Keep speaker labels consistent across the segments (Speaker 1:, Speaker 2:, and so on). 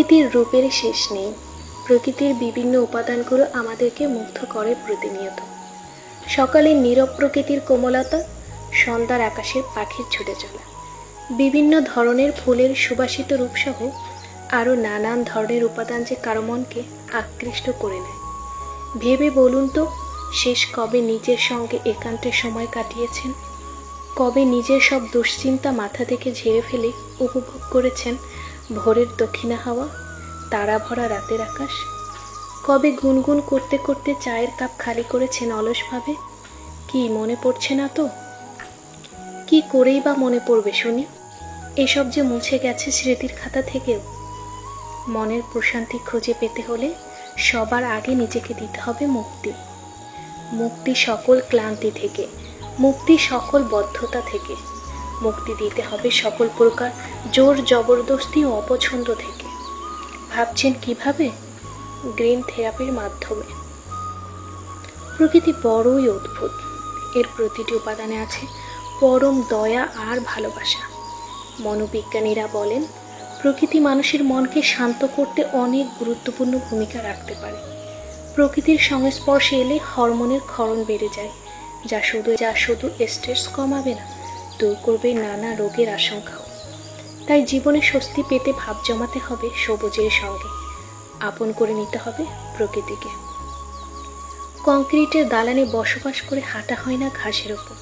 Speaker 1: প্রকৃতির রূপের শেষ নেই। প্রকৃতির বিভিন্ন উপাদানগুলো আমাদেরকে মুগ্ধ করে প্রতিনিয়ত। সকালের নীরব প্রকৃতির কোমলতা, সন্ধ্যার আকাশের পাখির ছুটে চলা, বিভিন্ন ধরনের ফুলের সুবাসিত রূপসহ আরও নানান ধরনের উপাদান যে কারও মনকে আকৃষ্ট করে নেয়। ভেবে বলুন তো, শেষ কবে নিজের সঙ্গে একান্তে সময় কাটিয়েছেন? কবে নিজের সব দুশ্চিন্তা মাথা থেকে ঝেড়ে ফেলে উপভোগ করেছেন ভোরের দক্ষিণা হাওয়া, তারা ভরা রাতের আকাশ। কবে গুনগুন করতে করতে চায়ের কাপ খালি করেছেন অলসভাবে কি মনে পড়ছে না তো? কি করেই বা মনে পড়বে শুনি? এসব যে মুছে গেছে স্মৃতির খাতা থেকেও। মনের প্রশান্তি খুঁজে পেতে হলে সবার আগে নিজেকে দিতে হবে মুক্তি। মুক্তি সকল ক্লান্তি থেকে, মুক্তি সকল বদ্ধতা থেকে। মুক্তি দিতে হবে সকল প্রকার জোর, জবরদস্তি ও অপছন্দ থেকে। ভাবছেন কীভাবে? গ্রিন থেরাপির মাধ্যমে। প্রকৃতি বড়ই অদ্ভুত। এর প্রতিটি উপাদানে আছে পরম দয়া আর ভালোবাসা। মনোবিজ্ঞানীরা বলেন, প্রকৃতি মানুষের মনকে শান্ত করতে অনেক গুরুত্বপূর্ণ ভূমিকা রাখতে পারে। প্রকৃতির সংস্পর্শে এলে হরমোনের ক্ষরণ বেড়ে যায়, যা শুধু যা শুধু স্ট্রেস কমাবে না। দূর করবে নানা রোগের আশঙ্কাও। তাই জীবনে স্বস্তি পেতে ভাব জমাতে হবে সবুজের সঙ্গে। আপন করে নিতে হবে প্রকৃতিকে। কংক্রিটের দালানে বসবাস করে হাঁটা হয় না ঘাসের ওপর।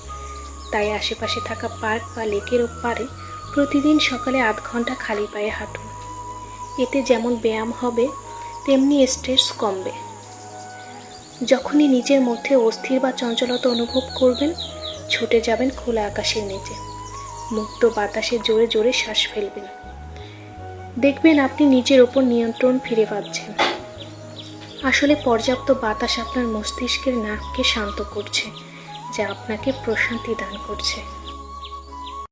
Speaker 1: তাই আশেপাশে থাকা পার্ক বা লেকের পারে প্রতিদিন সকালে আধ ঘণ্টা খালি পায়ে হাঁটুন। এতে যেমন ব্যায়াম হবে, তেমনি স্ট্রেস কমবে। যখনই নিজের মধ্যে অস্থির বা চঞ্চলতা অনুভব করবেন ছুটে যাবেন খোলা আকাশের নিচে। মুক্ত বাতাসে জোরে জোরে শ্বাস ফেলবেন। দেখবেন আপনি নিজের ওপর নিয়ন্ত্রণ ফিরে পাচ্ছেন। আসলে পর্যাপ্ত বাতাস আপনার মস্তিষ্কের নাককে শান্ত করছে, যা আপনাকে প্রশান্তি দান করছে।